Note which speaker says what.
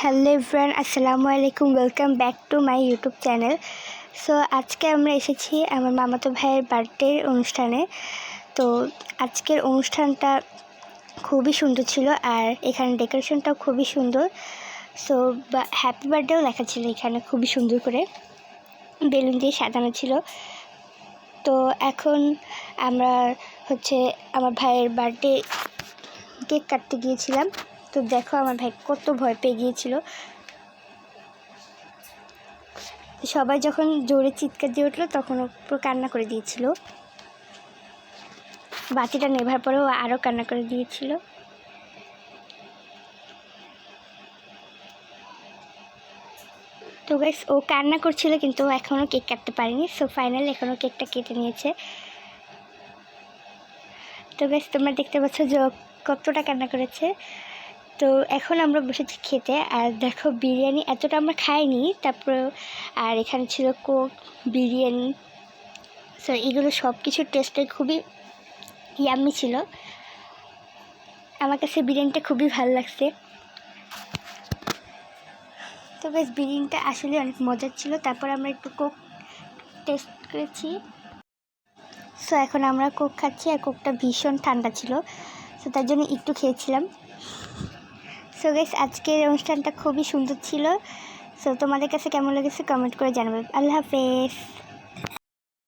Speaker 1: Hello everyone আসসালামু আলাইকুম welcome back to my YouTube channel so আজকে আমরা এসেছি আমার মামাতো ভাইয়ের বার্থডে অনুষ্ঠানে। তো আজকের অনুষ্ঠানটা খুবই সুন্দর ছিল আর এখানে ডেকোরেশনটাও খুবই সুন্দর। সো হ্যাপি বার্থডেও লেখা ছিল এখানে খুবই সুন্দর করে। বেলুন দিয়ে সাজানো ছিল। তো এখন আমরা হচ্ছে আমার ভাইয়ের বার্থডে কেক কাটতে গিয়েছিলাম। তো দেখো আমার ভাই কত ভয় পেয়ে গিয়েছিল। সবাই যখন জোরে চিৎকার দিয়ে উঠল, তখন পুরো কান্না করে দিয়েছিল। বাতিটা নেভার পরেও আরও কান্না করে দিয়েছিল। তো গাইস ও কান্না করছিল, কিন্তু এখনও কেক কাটতে পারেনি। সো ফাইনাল এখনও কেকটা কেটে নিয়েছে। তো গাইস তোমরা দেখতে পাচ্ছ যে কতটা কান্না করেছে। তো এখন আমরা বসেছি খেতে, আর দেখো বিরিয়ানি এতটা আমরা খাইনি, তারপর, আর এখানে ছিল কোক, বিরিয়ানি সো এগুলো সব কিছুর টেস্টে খুবই ইয়াম্মি ছিল। আমার কাছে বিরিয়ানিটা খুবই ভালো লাগছে। তো বেশ, বিরিয়ানিটা আসলে অনেক মজার ছিল, তারপর আমরা একটু কোক টেস্ট করেছি। সো এখন আমরা কোক খাচ্ছি, আর কোকটা ভীষণ ঠান্ডা ছিল সো তার জন্য একটু খেয়েছিলাম। সো গেস আজকের অনুষ্ঠানটা খুবই সুন্দর ছিল। সো তোমাদের কাছে কেমন লেগেছে কমেন্ট করে জানাবে। আল্লাহ হাফেজ।